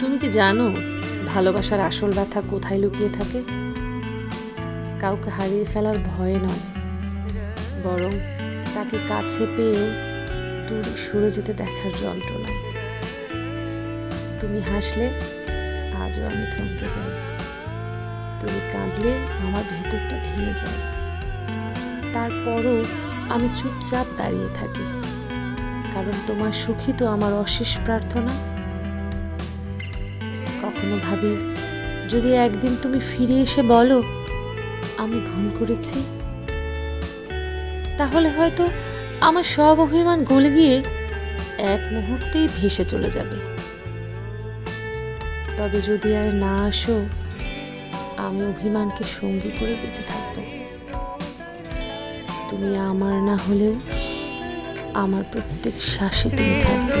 তুমি কি জানো ভালোবাসার আসল ব্যথা কোথায় লুকিয়ে থাকে? কাউকে হারিয়ে ফেলার ভয়ে নয়, বরং তাকে কাছে পেয়েও দূরে সরে যেতে দেখার যন্ত্রণায়। তুমি হাসলে, আজও আমি থমকে যাই। তুমি কাঁদলে, আমার ভেতরটা ভেঙে যায়। তারপরও আমি চুপচাপ দাঁড়িয়ে থাকি। কারণ তোমার সুখী তো আমার অশেষ প্রার্থনা। কখনো ভাবি যদি একদিন তুমি ফিরে এসে বলো, আমি ভুল করেছি, তাহলে হয়তো আমার সব অভিমান গলে গিয়ে এক মুহূর্তেই ভেসে চলে যাবে। তবে যদি আর না আসো, আমি অভিমানকে সঙ্গী করে বেঁচে থাকব। তুমি আমার না হলেও আমার প্রত্যেক শ্বাসে তুমি থাকবে।